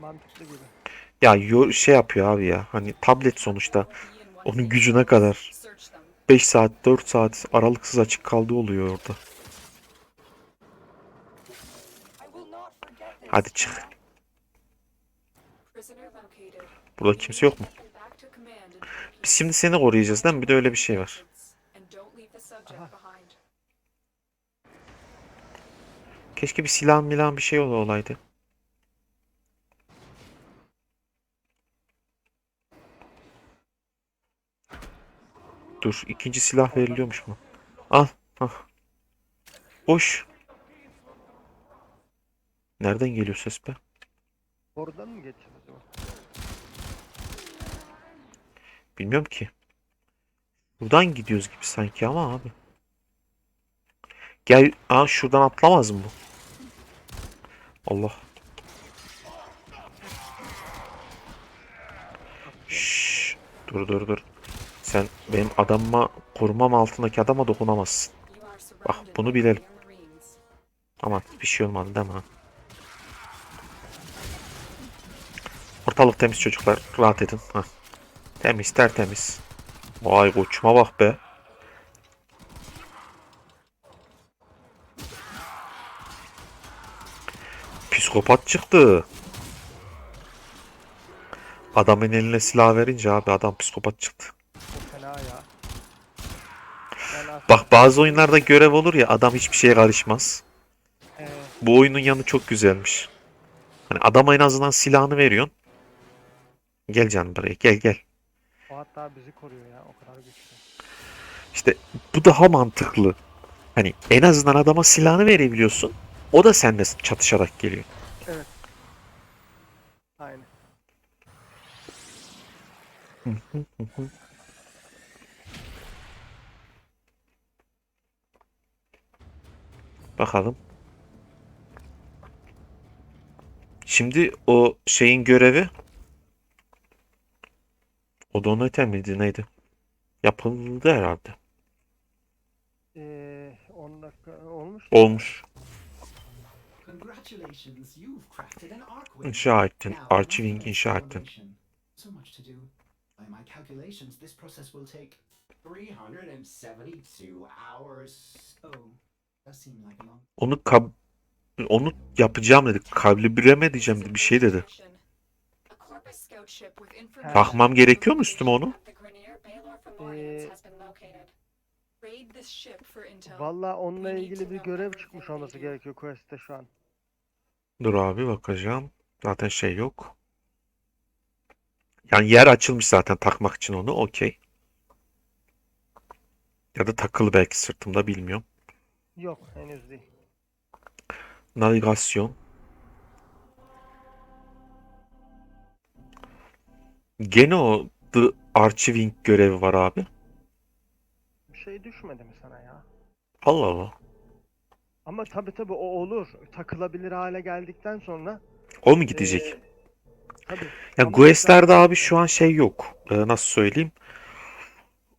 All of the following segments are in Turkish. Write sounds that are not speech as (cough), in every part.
Mantıklı gibi. Ya şey yapıyor abi ya. Hani tablet sonuçta. Onun gücüne kadar 5 saat 4 saat aralıksız açık kaldığı oluyor orada. Hadi çık. Burada kimse yok mu? Biz şimdi seni koruyacağız değil mi? Bir de öyle bir şey var. Keşke bir silah milah bir şey ol- olaydı. Dur, ikinci silah veriliyormuş mu? Al. Ah. Boş. Nereden geliyor ses be? Oradan mı geçeceğiz acaba? Bilmiyorum ki. Buradan gidiyoruz gibi sanki ama abi. Gel. Aa şuradan atlamaz mı bu? Allah. Şşş. Dur dur dur. Sen benim adamıma korumam altındaki adama dokunamazsın. Bak bunu bilelim. Aman bir şey olmadı değil mi? Ortalık temiz çocuklar. Rahat edin. Hah. Temiz tertemiz. Vay koçuma bak be. Psikopat çıktı. Adamın eline silah verince abi adam psikopat çıktı. Çok fena ya. Ben aslında Bak bazı oyunlarda görev olur ya adam hiçbir şeye karışmaz. Bu oyunun yanı çok güzelmiş. Hani adama en azından silahını veriyorsun. Gel canım buraya gel gel. o hatta bizi koruyor ya. O kadar güçlü. İşte bu daha mantıklı. Hani en azından adama silahını verebiliyorsun. O da seninle çatışarak geliyor. Aynen. Bakalım. Şimdi o şeyin görevi o donate miydi neydi? Yapıldı herhalde. Eee 10 dakika olmuş. Olmuş. Congratulations, you've crafted an arc İnşa ettin. Archiving inşa ettin. exploration, So much to do. By my calculations, this process will take 372 hours. Oh, Onu kab onu yapacağım dedi. Kalibreme diyeceğim dedi. Bir şey dedi. Takmam gerekiyor mu üstüme onu? Ee, Valla onunla ilgili bir görev çıkmış olması gerekiyor Quest'te şu an. Dur abi bakacağım. Zaten şey yok. Yani yer açılmış zaten takmak için onu. Okey. Ya da takılı belki sırtımda bilmiyorum. Yok henüz değil. Navigasyon. Gene o The Archiving görevi var abi. Bir şey düşmedi mi sana ya? Allah Allah. Ama tabi tabi o olur. Takılabilir hale geldikten sonra. O mu gidecek? eee, tabii. Ya mesela- abi şu an şey yok. Ee, nasıl söyleyeyim?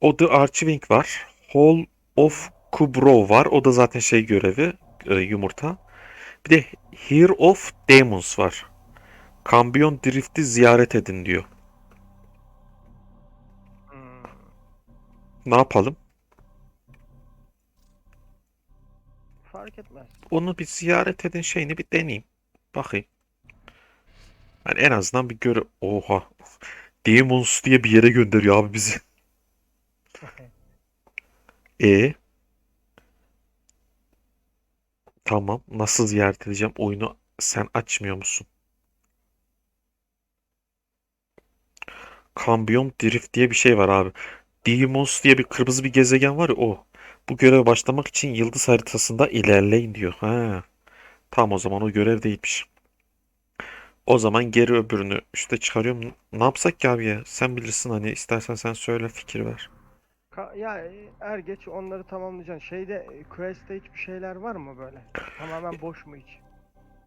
O The Archiving var. Hall of Kubrow var. O da zaten şey görevi. e, yumurta. Bir de Here of Demons var. Kambiyon Drift'i ziyaret edin diyor. Hmm, Ne yapalım? fark etmez. Onu bir ziyaret edin şeyini bir deneyeyim. Bakayım. Yani en azından bir göre... Oha. Demons diye bir yere gönderiyor abi bizi. (laughs) E Tamam. Nasıl ziyaret edeceğim? Oyunu sen açmıyor musun? Kambiyon Drift diye bir şey var abi. Deimos diye bir kırmızı bir gezegen var ya o. Bu göreve başlamak için yıldız haritasında ilerleyin diyor. Ha. Tamam o zaman o görev değilmiş. O zaman geri öbürünü üste çıkarıyorum. Ne yapsak ki abi ya? Sen bilirsin hani istersen sen söyle fikir ver. Ka- ya e, er geç onları tamamlayacaksın. Şeyde e, Quest'te hiçbir şeyler var mı böyle? Tamamen boş mu hiç?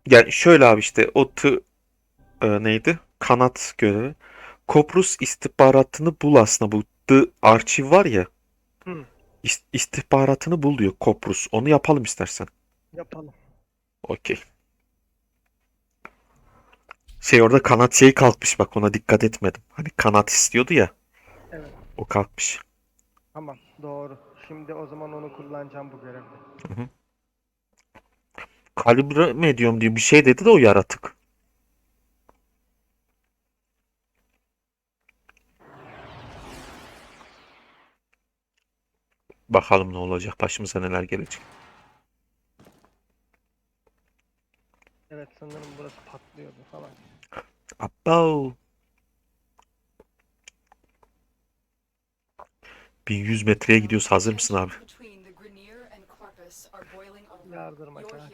Yani şöyle abi işte o tı e, neydi? Kanat görevi. Koprus istihbaratını bul aslında bu The Archive var ya. Hı. İst- istihbaratını bul diyor Koprus. Onu yapalım istersen. Yapalım. Okey. Şey orada kanat şey kalkmış bak ona dikkat etmedim. Hani kanat istiyordu ya. Evet. O kalkmış. Tamam doğru. Şimdi o zaman onu kullanacağım bu görevde. Kalibre mi ediyorum diye bir şey dedi de o yaratık. Bakalım ne olacak. Başımıza neler gelecek. Evet sanırım burası patlıyordu falan. Abba. 1100 metreye gidiyoruz. Hazır mısın abi? Kenan.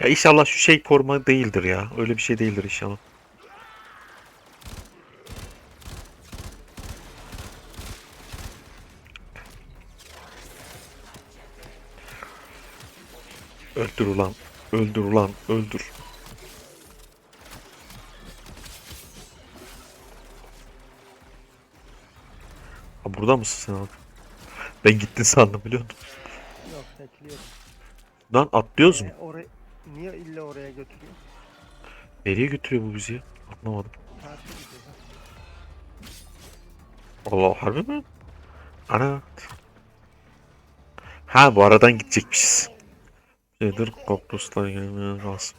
Ya inşallah şu şey koruma değildir ya. Öyle bir şey değildir inşallah. Öldür ulan. Öldür ulan. Öldür. Burada mısın sen abi? Ben gittin sandım biliyor musun? Yok tekliyorum. Lan atlıyoruz mu? Oraya, niye illa oraya götürüyor? Nereye götürüyor bu bizi ya? Anlamadım. Gidiyor. Allah harbi mi? Ana. Ha bu aradan gidecekmişiz. Nedir kokluslar gelmeye kalsın.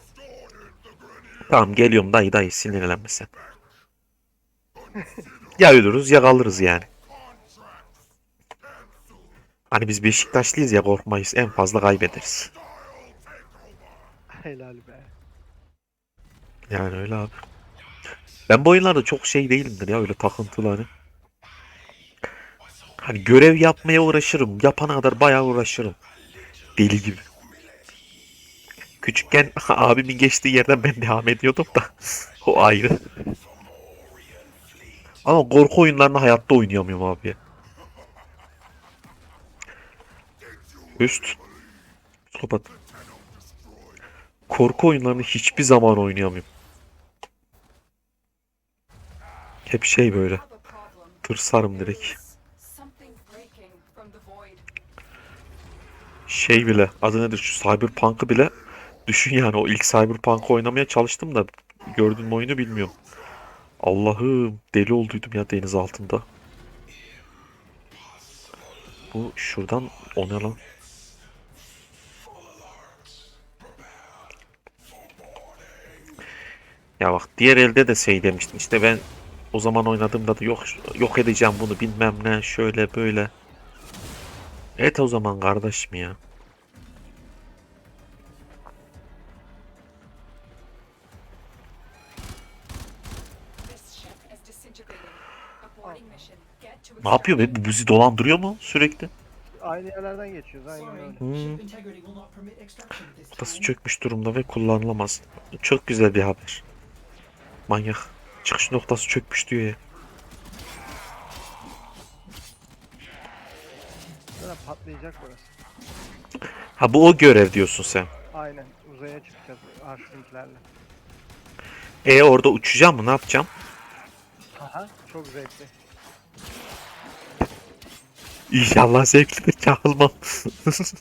Tamam geliyorum dayı dayı sinirlenme sen. (laughs) ya ölürüz ya kalırız yani. Hani biz Beşiktaşlıyız ya korkmayız en fazla kaybederiz. Helal be. Yani öyle abi. Ben bu oyunlarda çok şey değilimdir ya öyle takıntılı hani. Hani görev yapmaya uğraşırım. Yapana kadar bayağı uğraşırım. Deli gibi. Küçükken (laughs) abimin geçtiği yerden ben devam ediyordum da. (laughs) o ayrı. Ama korku oyunlarını hayatta oynayamıyorum abi ya. Üst. Kapat. Korku oyunlarını hiçbir zaman oynayamıyorum. Hep şey böyle. Tırsarım direkt. Şey bile adı nedir şu Cyberpunk'ı bile düşün yani o ilk Cyberpunk'ı oynamaya çalıştım da gördün mü oyunu bilmiyorum. Allah'ım deli olduydum ya deniz altında. Bu şuradan o ne? Ya bak diğer elde de şey demiştim işte ben o zaman oynadığımda da yok yok edeceğim bunu bilmem ne şöyle böyle. Et o zaman kardeşim ya. Ne yapıyor be? Bu bizi dolandırıyor mu sürekli? Aynı yerlerden geçiyoruz öyle. Hmm. time. çökmüş durumda ve kullanılamaz. Çok güzel bir haber. Manyak. Çıkış noktası çökmüş diyor ya. Patlayacak burası. Ha bu o görev diyorsun sen. Aynen uzaya çıkacağız arşinklerle. E orada uçacağım mı? Ne yapacağım? Aha çok zevkli. İnşallah zevklidir çakılmam. (laughs)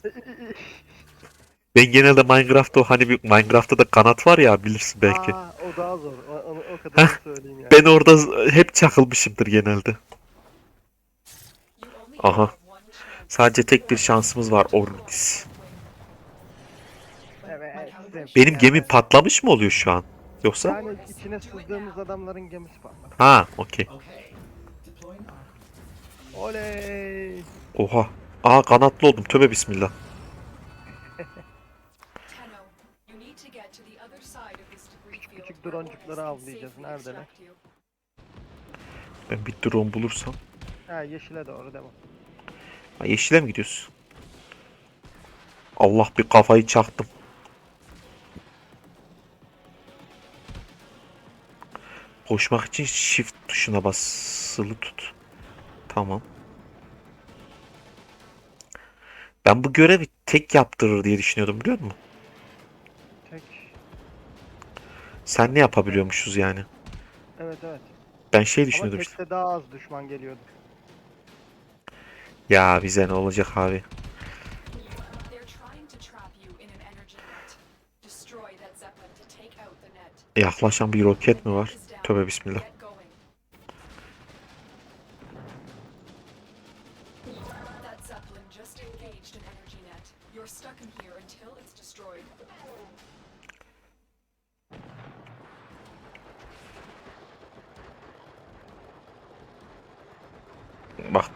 ben genelde Minecraft'ta o hani bir Minecraft'ta da kanat var ya bilirsin belki. Aa, o daha zor. O, kadar söyleyeyim yani. Ben orada hep çakılmışımdır genelde. Aha. Sadece tek bir şansımız var. Evet. zevkli Benim gemi patlamış mı oluyor şu an? Yoksa? Yani içine sızdığımız adamların gemisi patladı. Ha, okey. Oley. Oha. Aa kanatlı oldum. Tövbe bismillah. Droncukları avlayacağız. Neredeler? Ben bir drone bulursam. Ha yeşile doğru devam. Ha, yeşile mi gidiyorsun? Allah bir kafayı çaktım. Koşmak için shift tuşuna basılı tut. Tamam. Ben bu görevi tek yaptırır diye düşünüyordum biliyor musun? Sen ne yapabiliyormuşuz yani? Evet evet. Ben şey Ama düşünüyordum işte. tekte daha az düşman geliyordu. Ya bize ne olacak abi? Yaklaşan bir roket mi var? Tövbe bismillah.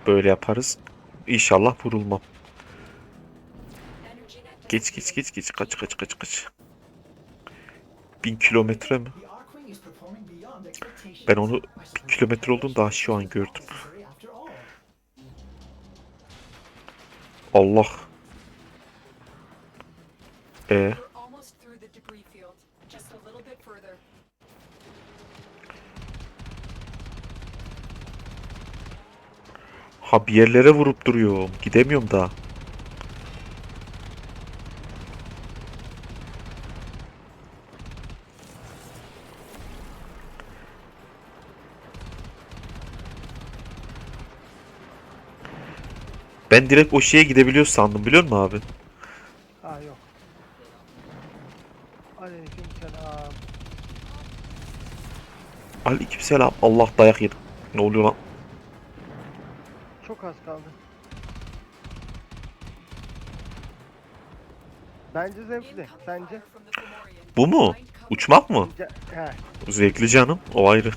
Böyle yaparız. İnşallah vurulmam. Geç geç geç geç kaç kaç kaç kaç. Bin kilometre mi? Ben onu suppose kilometre olduğunu daha şu an gördüm. Allah. E We're ha bir yerlere vurup duruyorum. Gidemiyorum daha. Ben direkt o şeye gidebiliyor sandım biliyor musun abi? Ha yok. Aleyküm selam. Aleykümselam. Allah dayak yedim. Ne oluyor lan? Çok az kaldı. Bence zevkli. Sence? Bu mu? Uçmak mı? Ce- He. Zevkli canım. O ayrı.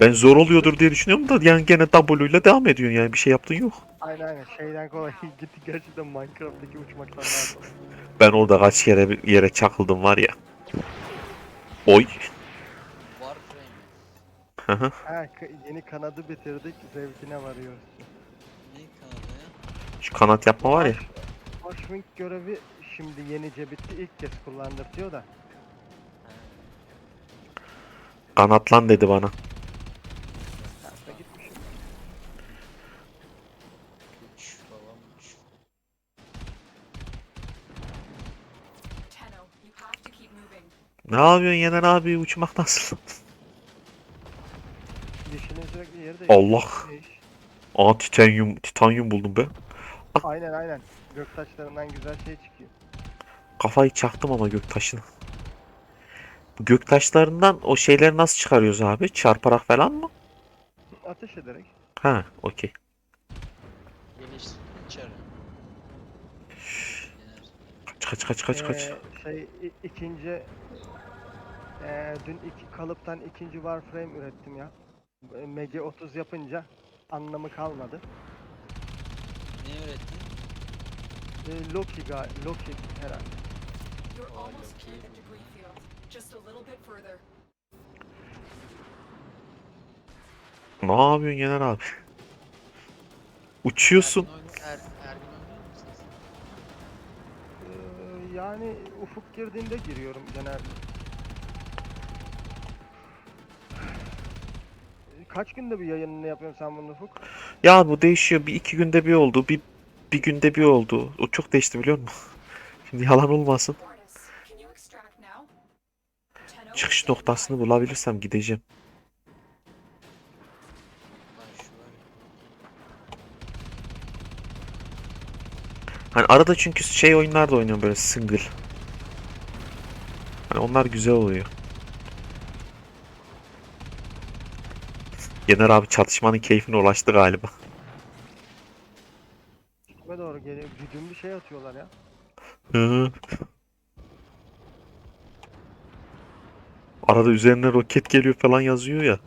Ben zor oluyordur diye düşünüyorum da yani gene W ile devam ediyorsun yani bir şey yaptın yok. Aynen aynen. Şeyden kolay. (laughs) Gitti gerçekten Minecraft'taki uçmaktan daha kolay. Ben orada kaç kere bir yere çakıldım var ya. Oy. Ha, yeni kanadı bitirdik. Zevkine varıyoruz. Ne kanadı ya? Şu kanat yapma var ya. Washwing görevi şimdi yenice bitti. İlk kez kullandırtıyor da. Kanatlan dedi bana. Ne yapıyorsun Yener abi uçmak nasıl? (laughs) Değiş. Allah. Aa titanyum, titanyum buldum be. Aynen aynen. Göktaşlarından güzel şey çıkıyor. Kafayı çaktım ama göktaşına. Bu göktaşlarından o şeyleri nasıl çıkarıyoruz abi? Çarparak falan mı? Ateş ederek. Ha, okey. Gelişsin içeri. Kaç kaç kaç kaç kaç. Ee, şey i- ikinci ee, dün iki kalıptan ikinci Warframe ürettim ya. Ee, MG30 yapınca anlamı kalmadı. Ne öğrettin? Ee, Loki ga- Loki herhalde. You're almost okay. through the debris field. Just a little bit further. Ne yapıyorsun Yener abi? Uçuyorsun. Ergin oyunu, er, Ergin oynuyor? Ee, yani ufuk girdiğinde giriyorum genelde. Kaç günde bir yayınını yapıyorsun sen bunun ufuk? Ya bu değişiyor. Bir iki günde bir oldu. Bir bir günde bir oldu. O çok değişti biliyor musun? (laughs) Şimdi yalan olmasın. Çıkış noktasını bulabilirsem gideceğim. Hani arada çünkü şey oyunlar da oynuyorum böyle single. Hani onlar güzel oluyor. Yener abi çatışmanın keyfine ulaştı galiba. Kime doğru geliyor? Güdümlü bir şey atıyorlar ya. Hı. Arada üzerine roket geliyor falan yazıyor ya.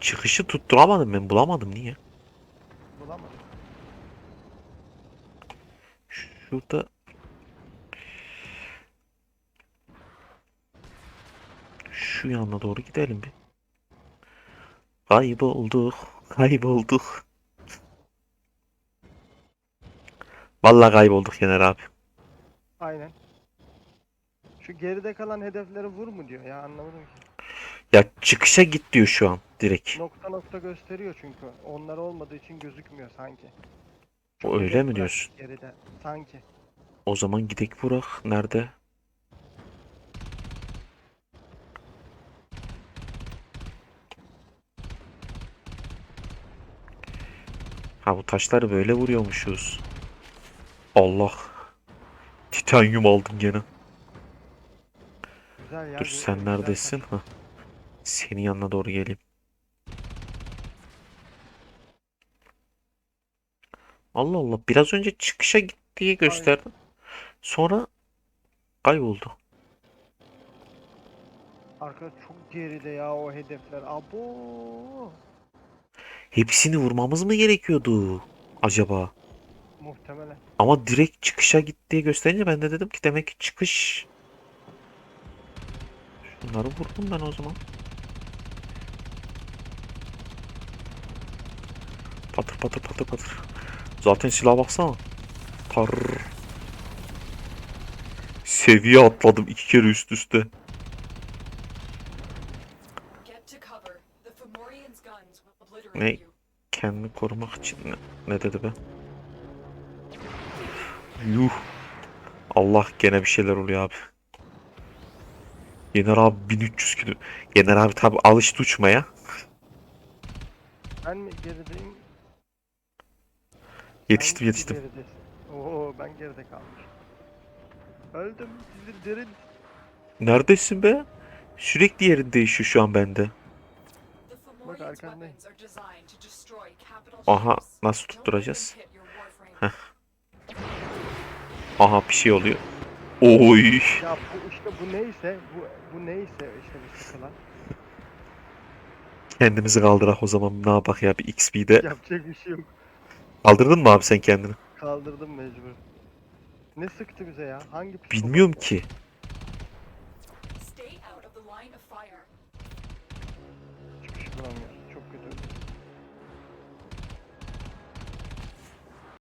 Çıkışı tutturamadım ben bulamadım niye? Bulamadım. Şurada şu yana doğru gidelim bir. Kaybolduk, kaybolduk. Vallahi kaybolduk Yener abi. Aynen. Şu geride kalan hedefleri vur mu diyor ya anlamadım ki. Ya çıkışa git diyor şu an direkt. Nokta nokta gösteriyor çünkü. Onlar olmadığı için gözükmüyor sanki. O Hedef öyle mi diyorsun? Geride. Sanki. O zaman gidek Burak. Nerede? Ha bu taşları böyle vuruyormuşuz. Allah. Titanyum aldım gene. Güzel ya. Dur gü- sen güzel neredesin? Ha. Senin yanına doğru geleyim. Allah Allah. Biraz önce çıkışa gittiği gösterdi. Sonra kayboldu. Arkadaş çok geride ya o hedefler. Abo. Hepsini vurmamız mı gerekiyordu acaba? Muhtemelen. Ama direkt çıkışa gittiği gösterince ben de dedim ki demek ki çıkış. Şunları vurdum ben o zaman. Patır patır patır patır. Zaten silaha baksana. Tar. Seviye atladım iki kere üst üste. Ne? you. Kendimi korumak için ne, ne dedi be? Yuh. Allah gene bir şeyler oluyor abi. Yener abi 1300 kilo. Yener abi tabi alıştı uçmaya. Ben mi gerideyim? Yetiştim Sen yetiştim. Oo ben geride kalmışım. Öldüm. Sizi derin. Neredesin be? Sürekli yerin değişiyor şu an bende. Fomorians' arkandayım. Aha nasıl tutturacağız? warframe. Aha bir şey oluyor. Oy. Ya bu işte bu neyse bu bu neyse işte bu sıkılan. Kendimizi kaldırak o zaman ne yapak ya bir XP'de. Yapacak bir şey yok. Kaldırdın mı abi sen kendini? Kaldırdım mecbur. Ne sıktı bize ya? Hangi Bilmiyorum ki.